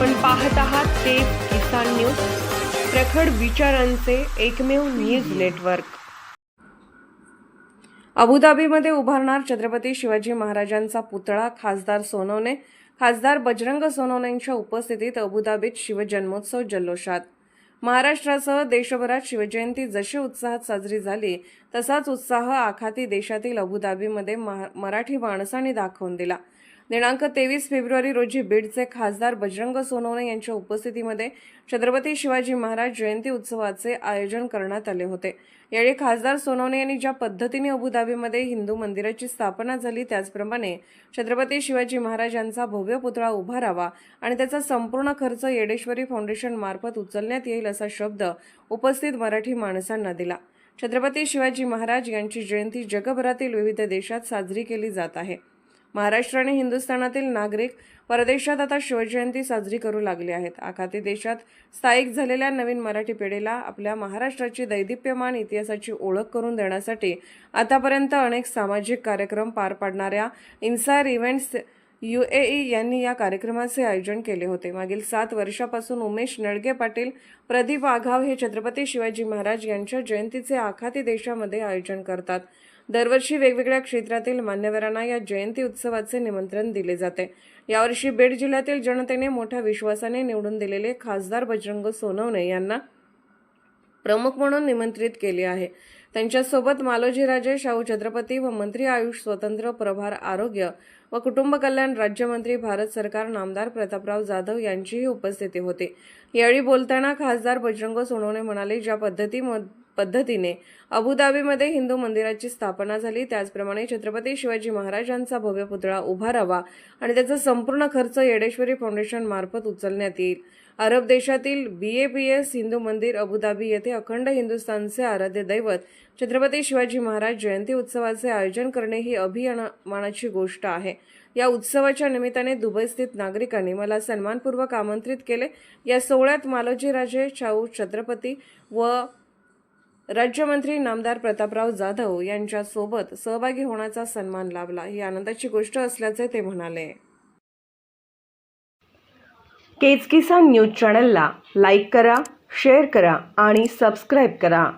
आपण पाहत आहात ते किसान न्यूज प्रखड विचारांचे एकमेव न्यूज नेटवर्क. अबुधाबीमध्ये उभारणार छत्रपती शिवाजी महाराजांचा पुतळा खासदार सोनवणे खासदार बजरंग सोनवणेंच्या उपस्थितीत अबुधाबीत शिवजन्मोत्सव जल्लोषात. महाराष्ट्रासह देशभरात शिवजयंती जशी उत्साहात साजरी झाली तसाच उत्साह आखाती देशातील अबुधाबीमध्ये महा- मराठी माणसांनी दाखवून दिला. दिनांक तेवीस फेब्रुवारी रोजी बीडचे खासदार बजरंग सोनवणे यांच्या उपस्थितीमध्ये छत्रपती शिवाजी महाराज जयंती उत्सवाचे आयोजन करण्यात आले होते. यावेळी खासदार सोनवणे यांनी ज्या पद्धतीने अबुधाबीमध्ये हिंदू मंदिराची स्थापना झाली त्याचप्रमाणे छत्रपती शिवाजी महाराज यांचा भव्य पुतळा उभारावा आणि त्याचा संपूर्ण खर्च येडेश्वरी फाउंडेशन मार्फत उचलण्यात येईल असा शब्द उपस्थित मराठी माणसांना दिला. छत्रपती शिवाजी महाराज यांची जयंती जगभरातील विविध देशात साजरी केली जात आहे. महाराष्ट्र आणि हिंदुस्थानातील नागरिक परदेशात आता शिवजयंती साजरी करू लागले आहेत. आखाती देशात स्थायिक झालेल्या नवीन मराठी पिढीला आपल्या महाराष्ट्राची दैदिप्यमान इतिहासाची ओळख करून देण्यासाठी आतापर्यंत अनेक सामाजिक कार्यक्रम पार पाडणाऱ्या Inspire events U A E यांनी या कार्यक्रमाचे आयोजन केले होते. मागील सात वर्षापासून उमेश नळगे पाटील प्रदीप आघाव हे छत्रपती शिवाजी महाराज यांच्या जयंतीचे आखाती देशामध्ये आयोजन करतात. दरवर्षी वेगवेगळ्या क्षेत्रातील मान्यवरांना या जयंती उत्सवाचे निमंत्रण दिले जाते. यावर्षी बीड जिल्ह्यातील जनतेने मोठ्या विश्वासाने निवडून दिलेले खासदार बजरंग सोनवणे यांना प्रमुख म्हणून निमंत्रित केले आहे. त्यांच्यासोबत मालोजीराजे शाहू छत्रपती व मंत्री आयुष स्वतंत्र प्रभार आरोग्य व कुटुंब कल्याण राज्यमंत्री भारत सरकार नामदार प्रतापराव जाधव यांचीही उपस्थिती होती. यावेळी बोलताना खासदार बजरंग सोनवणे म्हणाले ज्या पद्धती पद्धतीने अबुधाबीमध्ये हिंदू मंदिराची स्थापना झाली. त्याचप्रमाणे छत्रपती शिवाजी महाराजांचा भव्य पुतळा उभारावा आणि त्याचा संपूर्ण खर्च येडेश्वरी फाउंडेशन मार्फत उचलण्यात येईल. अरब देशातील बी ए बी एस हिंदू मंदिर अबुधाबी येथे अखंड हिंदुस्थानचे आराध्य दैवत छत्रपती शिवाजी महाराज जयंती उत्सवाचे आयोजन करणे ही अभिमानाची गोष्ट आहे. या उत्सवाच्या निमित्ताने दुबईस्थित नागरिकांनी मला सन्मानपूर्वक आमंत्रित केले. या सोहळ्यात मालोजीराजे शाहू छत्रपती व राज्यमंत्री नामदार प्रतापराव जाधव यांच्यासोबत सहभागी होण्याचा सन्मान लाभला. ही आनंदाची गोष्ट असल्याचे ते म्हणाले. केज किसान न्यूज चॅनलला लाईक करा शेअर करा आणि सबस्क्राईब करा.